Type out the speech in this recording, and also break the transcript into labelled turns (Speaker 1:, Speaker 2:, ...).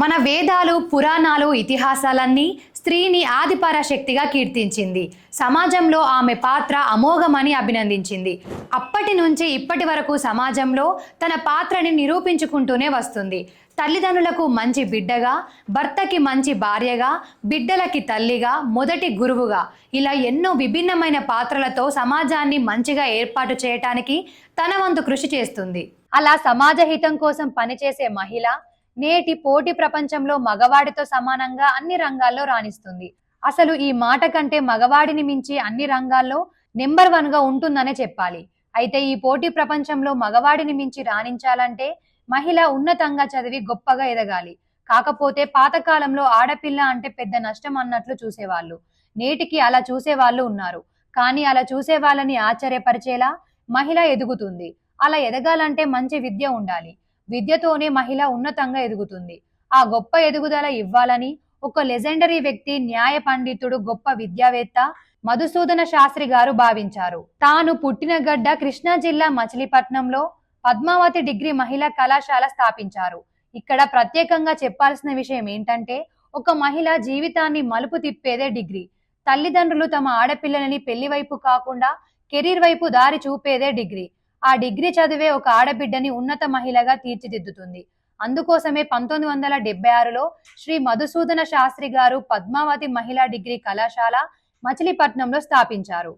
Speaker 1: మన వేదాలు పురాణాలు ఇతిహాసాలన్నీ స్త్రీని ఆదిపర శక్తిగా కీర్తించింది. సమాజంలో ఆమె పాత్ర అమోఘమని అభినందించింది. అప్పటి నుంచి ఇప్పటి వరకు సమాజంలో తన పాత్రని నిరూపించుకుంటూనే వస్తుంది. తల్లిదండ్రులకు మంచి బిడ్డగా భర్తకి మంచి భార్యగా బిడ్డలకి తల్లిగా మొదటి గురువుగా ఇలా ఎన్నో విభిన్నమైన పాత్రలతో సమాజాన్ని మంచిగా ఏర్పాటు చేయటానికి తన వంతు కృషి చేస్తుంది. అలా సమాజ హితం కోసం పనిచేసే మహిళ నేటి పోటీ ప్రపంచంలో మగవాడితో సమానంగా అన్ని రంగాల్లో రాణిస్తుంది. అసలు ఈ మాట కంటే మగవాడిని మించి అన్ని రంగాల్లో నెంబర్ వన్గా ఉంటుందనే చెప్పాలి. అయితే ఈ పోటీ ప్రపంచంలో మగవాడిని మించి రాణించాలంటే మహిళ ఉన్నతంగా చదివి గొప్పగా ఎదగాలి. కాకపోతే పాతకాలంలో ఆడపిల్ల అంటే పెద్ద నష్టం అన్నట్లు చూసేవాళ్ళు. నేటికి అలా చూసేవాళ్ళు ఉన్నారు. కానీ అలా చూసే వాళ్ళని ఆశ్చర్యపరిచేలా మహిళ ఎదుగుతుంది. అలా ఎదగాలంటే మంచి విద్య ఉండాలి. విద్యతోనే మహిళ ఉన్నతంగా ఎదుగుతుంది. ఆ గొప్ప ఎదుగుదల ఇవ్వాలని ఒక లెజెండరీ వ్యక్తి న్యాయ పండితుడు గొప్ప విద్యావేత్త మధుసూదన శాస్త్రి గారు భావించారు. తాను పుట్టిన గడ్డ కృష్ణా జిల్లా మచిలీపట్నంలో పద్మావతి డిగ్రీ మహిళా కళాశాల స్థాపించారు. ఇక్కడ ప్రత్యేకంగా చెప్పాల్సిన విషయం ఏంటంటే ఒక మహిళ జీవితాన్ని మలుపు తిప్పేదే డిగ్రీ. తల్లిదండ్రులు తమ ఆడపిల్లలని పెళ్ళి వైపు కాకుండా కెరీర్ వైపు దారి చూపేదే డిగ్రీ. ఆ డిగ్రీ చదివే ఒక ఆడబిడ్డని ఉన్నత మహిళగా తీర్చిదిద్దుతుంది. అందుకోసమే పంతొమ్మిది వందల డెబ్బై ఆరులో శ్రీ మధుసూదన శాస్త్రి గారు పద్మావతి మహిళా డిగ్రీ కళాశాల మచిలీపట్నంలో స్థాపించారు.